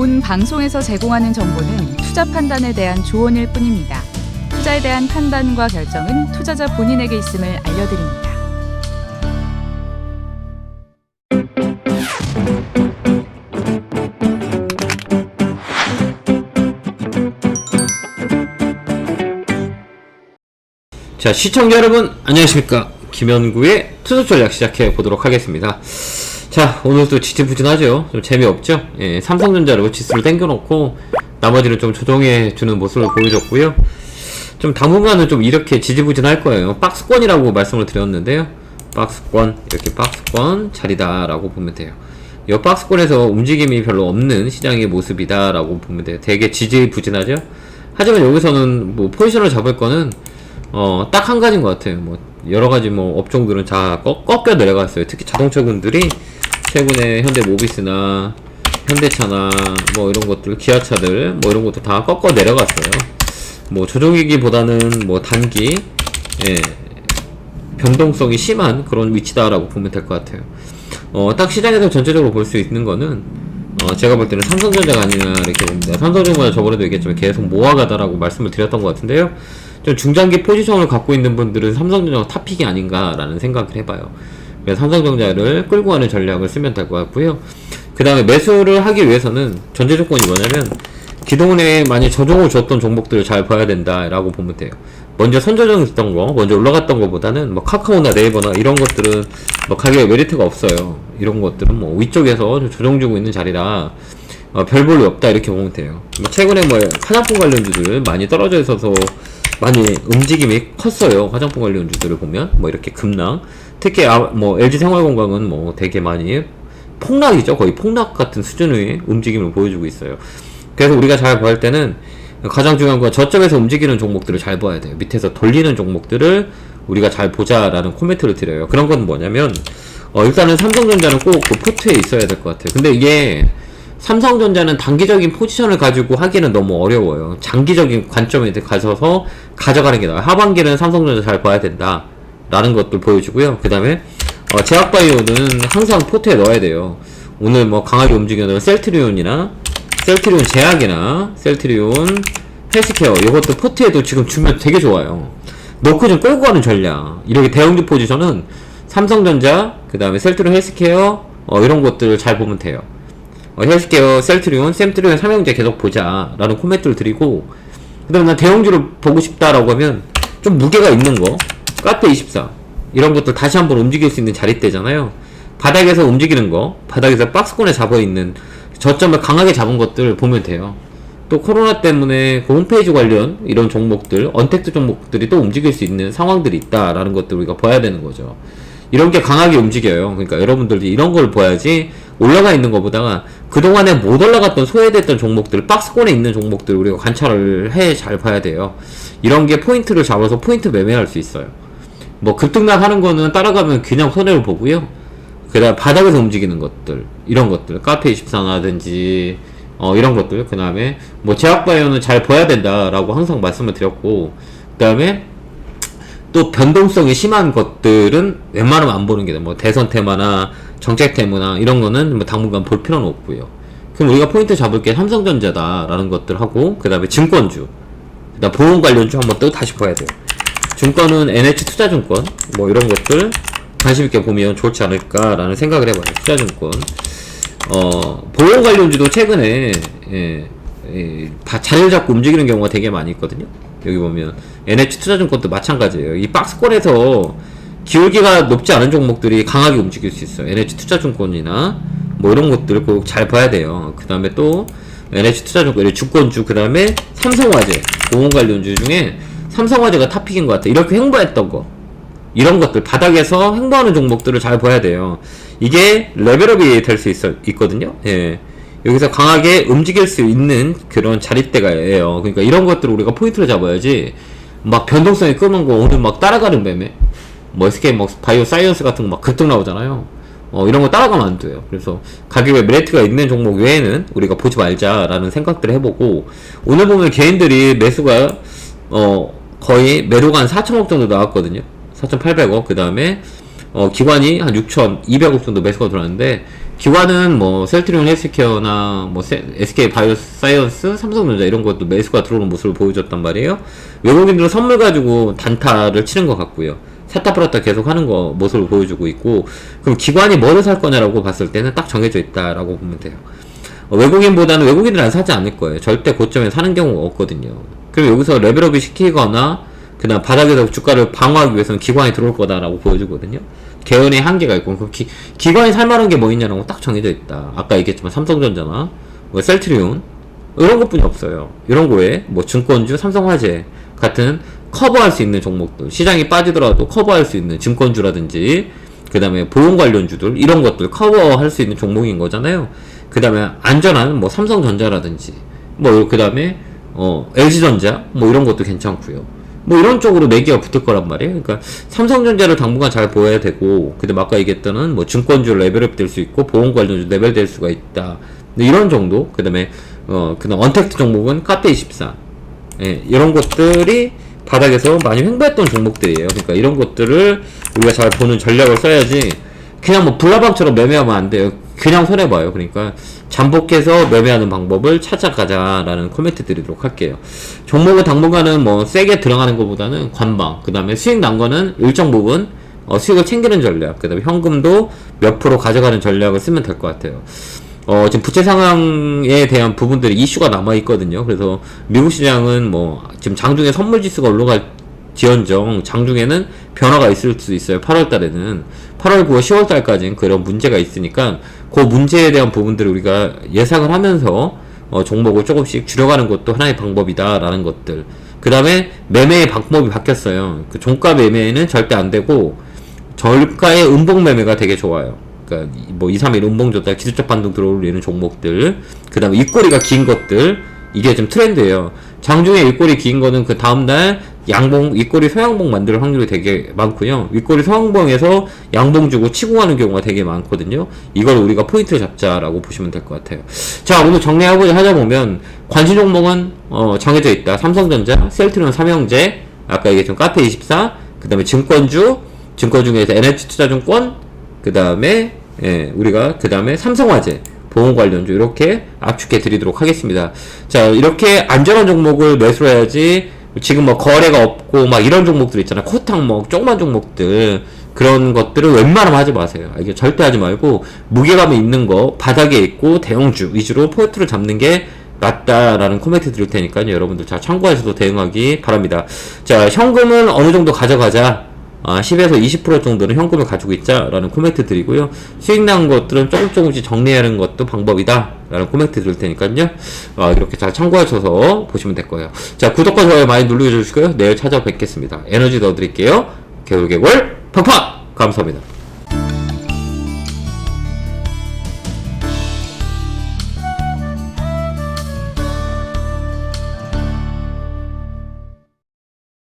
본 방송에서 제공하는 정보는 투자 판단에 대한 조언일 뿐입니다. 투자에 대한 판단과 결정은 투자자 본인에게 있음을 알려드립니다. 자, 시청자 여러분, 안녕하십니까. 김현구의 투자 전략 시작해 보도록 하겠습니다. 자, 오늘도 지지부진하죠? 좀 재미없죠? 예, 삼성전자로 지수를 땡겨놓고, 나머지는 좀 조정해 주는 모습을 보여줬고요. 좀 당분간은 좀 이렇게 지지부진할 거예요. 박스권이라고 말씀을 드렸는데요. 박스권, 이렇게 박스권 자리다 라고 보면 돼요. 이 박스권에서 움직임이 별로 없는 시장의 모습이다 라고 보면 돼요. 되게 지지부진하죠? 하지만 여기서는 뭐 포지션을 잡을 거는 어, 딱 한 가지인 것 같아요. 뭐, 여러 가지 뭐, 업종들은 다 꺾, 꺾여 내려갔어요. 특히 자동차군들이 최근에 현대 모비스나 현대차나 뭐 이런 것들, 기아차들, 뭐 이런 것도 다 꺾어 내려갔어요. 뭐, 조정이기보다는 뭐, 단기, 예, 변동성이 심한 그런 위치다라고 보면 될 것 같아요. 어, 딱 시장에서 전체적으로 볼 수 있는 거는, 어, 제가 볼 때는 삼성전자가 아니라 이렇게 봅니다. 삼성전자 저번에도 얘기했지만 계속 모아가다라고 말씀을 드렸던 것 같은데요. 좀 중장기 포지션을 갖고 있는 분들은 삼성전자가 탑픽이 아닌가라는 생각을 해봐요. 그래서 삼성전자를 끌고 가는 전략을 쓰면 될 것 같고요. 그 다음에 매수를 하기 위해서는 전제 조건이 뭐냐면 기존에 많이 저종을 줬던 종목들을 잘 봐야 된다라고 보면 돼요. 먼저 선저정 있던 거, 먼저 올라갔던 것보다는 뭐 카카오나 네이버나 이런 것들은 뭐 가격에 메리트가 없어요. 이런 것들은 뭐 위쪽에서 조정 주고 있는 자리라 어, 별 볼일 없다 이렇게 보면 돼요. 뭐 최근에 뭐 화장품 관련주들 많이 떨어져 있어서 많이 움직임이 컸어요. 화장품 관련 주들을 보면 뭐 이렇게 급락. 특히 아, 뭐 LG 생활건강은 뭐 되게 많이 폭락이죠. 거의 폭락 같은 수준의 움직임을 보여주고 있어요. 그래서 우리가 잘 봐야 할 때는 가장 중요한 건 저점에서 움직이는 종목들을 잘 봐야 돼요. 밑에서 돌리는 종목들을 우리가 잘 보자라는 코멘트를 드려요. 그런 건 뭐냐면 어, 일단은 삼성전자는 꼭 그 포트에 있어야 될 것 같아요. 근데 이게 삼성전자는 단기적인 포지션을 가지고 하기는 너무 어려워요. 장기적인 관점에 가셔서 가져가는 게 나아요. 하반기는 삼성전자 잘 봐야 된다. 라는 것들 보여주고요. 그 다음에, 어, 제약바이오는 항상 포트에 넣어야 돼요. 오늘 뭐 강하게 움직이는 셀트리온이나, 셀트리온 제약이나, 셀트리온 헬스케어, 이것도 포트에도 지금 주면 되게 좋아요. 넣고 좀 끌고 가는 전략. 이렇게 대형주 포지션은 삼성전자, 그 다음에 셀트리온 헬스케어, 어, 이런 것들을 잘 보면 돼요. 어, 헬스케어, 셀트리온, 샘트리온 삼형제 계속 보자. 라는 코멘트를 드리고 그 다음에 난 대형주를 보고 싶다라고 하면 좀 무게가 있는 거 카페24 이런 것들 다시 한번 움직일 수 있는 자리대잖아요. 바닥에서 움직이는 거 바닥에서 박스권에 잡아있는 저점을 강하게 잡은 것들 보면 돼요. 또 코로나 때문에 그 홈페이지 관련 이런 종목들 언택트 종목들이 또 움직일 수 있는 상황들이 있다라는 것들 우리가 봐야 되는 거죠. 이런 게 강하게 움직여요. 그러니까 여러분들도 이런 걸 봐야지 올라가 있는 것보다가 그동안에 못 올라갔던 소외됐던 종목들, 박스권에 있는 종목들 우리가 관찰을 해 잘 봐야 돼요. 이런 게 포인트를 잡아서 포인트 매매할 수 있어요. 뭐 급등락 하는 거는 따라가면 그냥 손해를 보고요. 그 다음 바닥에서 움직이는 것들, 이런 것들, 카페24라든지, 어, 이런 것들, 그 다음에 뭐 제약바이오는 잘 봐야 된다라고 항상 말씀을 드렸고, 그 다음에 또 변동성이 심한 것들은 웬만하면 안 보는 게 돼. 뭐 대선 테마나 정책 테마나 이런 거는 뭐 당분간 볼 필요는 없고요. 그럼 우리가 포인트 잡을 게 삼성전자다라는 것들 하고 그 다음에 증권주, 그 다음 보험 관련주 한번 또 다시 봐야 돼요. 증권은 NH 투자증권 뭐 이런 것들 관심 있게 보면 좋지 않을까라는 생각을 해봐요. 투자증권. 어 보험 관련주도 최근에 예, 예, 다 자리를 잡고 움직이는 경우가 되게 많이 있거든요. 여기 보면 NH 투자증권도 마찬가지예요. 이 박스권에서 기울기가 높지 않은 종목들이 강하게 움직일 수 있어요. NH 투자증권이나 뭐 이런 것들을 꼭잘 봐야 돼요. 그 다음에 또 NH 투자증권, 주권주, 그 다음에 삼성화재, 보험 관련주 중에 삼성화재가 탑픽인 것 같아요. 이렇게 횡보했던 거. 이런 것들, 바닥에서 횡보하는 종목들을 잘 봐야 돼요. 이게 레벨업이 될 수 있거든요. 예. 여기서 강하게 움직일 수 있는 그런 자리대가예요. 그러니까 이런 것들을 우리가 포인트로 잡아야지 막 변동성이 끄는 거 오늘 막 따라가는 매매 뭐 SK 뭐 바이오 사이언스 같은 거 막 급등 나오잖아요. 어 이런 거 따라가면 안 돼요. 그래서 가격에 메리트가 있는 종목 외에는 우리가 보지 말자라는 생각들을 해보고 오늘 보면 개인들이 매수가 어 거의 매도가 한 4천억 정도 나왔거든요. 4,800억 그 다음에 어, 기관이 한 6,200억 정도 매수가 들어왔는데 기관은 뭐 셀트리온 헬스케어나 뭐 세- SK 바이오사이언스, 삼성전자 이런 것도 매수가 들어오는 모습을 보여줬단 말이에요. 외국인들은 선물 가지고 단타를 치는 것 같고요. 샀다 팔았다 계속 하는 거 모습을 보여주고 있고 그럼 기관이 뭐를 살 거냐라고 봤을 때는 딱 정해져 있다라고 보면 돼요. 어, 외국인보다는 외국인들은 사지 않을 거예요. 절대 고점에 사는 경우가 없거든요. 그리고 여기서 레벨업이 시키거나 그다음 바닥에서 주가를 방어하기 위해서는 기관이 들어올 거다라고 보여주거든요. 개연의 한계가 있고 그 기, 기관이 살만한 게 뭐 있냐라고 딱 정해져 있다. 아까 얘기했지만 삼성전자나 뭐 셀트리온 이런 것뿐이 없어요. 이런 거에 뭐 증권주, 삼성화재 같은 커버할 수 있는 종목들 시장이 빠지더라도 커버할 수 있는 증권주라든지 그 다음에 보험 관련주들 이런 것들 커버할 수 있는 종목인 거잖아요. 그 다음에 안전한 뭐 삼성전자라든지 뭐 그 다음에 어 LG전자 뭐 이런 것도 괜찮고요. 뭐 이런 쪽으로 매기가 붙을 거란 말이에요. 그러니까 삼성전자를 당분간 잘 보여야 되고 그 다음 아까 얘기했던 뭐 증권주 레벨업 될 수 있고 보험 관련주 레벨 될 수가 있다. 근데 이런 정도. 그 다음에 어 그 다음 언택트 종목은 카페 24. 예, 이런 것들이 바닥에서 많이 횡보했던 종목들이에요. 그러니까 이런 것들을 우리가 잘 보는 전략을 써야지 그냥 뭐 불나방처럼 매매하면 안 돼요. 그냥 손해봐요. 그러니까 잠복해서 매매하는 방법을 찾아가자라는 코멘트 드리도록 할게요. 종목은 당분간은 뭐 세게 들어가는 것보다는 관방, 그 다음에 수익 난 거는 일정 부분 어, 수익을 챙기는 전략, 그 다음에 현금도 몇 프로 가져가는 전략을 쓰면 될 것 같아요. 어, 지금 부채 상황에 대한 부분들이 이슈가 남아 있거든요. 그래서 미국 시장은 뭐 지금 장중에 선물 지수가 올라갈 지연정 장중에는 변화가 있을 수 있어요. 8월 달에는 8월 9월 10월 달까지는 그런 문제가 있으니까 그 문제에 대한 부분들을 우리가 예상을 하면서 어, 종목을 조금씩 줄여가는 것도 하나의 방법이다라는 것들. 그 다음에 매매의 방법이 바뀌었어요. 그 종가 매매는 절대 안 되고 저가의 음봉 매매가 되게 좋아요. 그러니까 이- 뭐 2, 3일 음봉 줬다 기술적 반등 들어올리는 종목들. 그 다음에 입꼬리가 긴 것들. 이게 좀 트렌드예요. 장중에 윗꼬리 긴 거는 그 다음날 양봉, 윗꼬리 소양봉 만들 확률이 되게 많고요. 윗꼬리 소양봉에서 양봉 주고 치고 가는 경우가 되게 많거든요. 이걸 우리가 포인트를 잡자라고 보시면 될 것 같아요. 자, 오늘 정리하고자 하자 보면 관심 종목은 어, 정해져 있다. 삼성전자, 셀트리온 삼형제, 아까 얘기했던 카페24, 그 다음에 증권주, 증권 중에서 NH투자증권, 그 다음에 예, 우리가 그 다음에 삼성화재, 보험 관련주 이렇게 압축해 드리도록 하겠습니다. 자, 이렇게 안전한 종목을 매수를 해야지 지금 뭐 거래가 없고 막 이런 종목들 있잖아요. 코탕 뭐 조그만 종목들 그런 것들을 웬만하면 하지 마세요. 이게 절대 하지 말고 무게감이 있는 거 바닥에 있고 대형주 위주로 포인트를 잡는 게 낫다라는 코멘트 드릴 테니까요. 여러분들 잘 참고하셔서 대응하기 바랍니다. 자, 현금은 어느 정도 가져가자. 아, 10에서 20% 정도는 현금을 가지고 있자라는 코멘트 드리고요. 수익 난 것들은 조금 조금씩 정리하는 것도 방법이다. 라는 코멘트 드릴 테니까요. 아, 이렇게 잘 참고하셔서 보시면 될 거예요. 자, 구독과 좋아요 많이 눌러주시고요. 내일 찾아뵙겠습니다. 에너지 넣어 드릴게요. 개울개굴 팡팡! 감사합니다.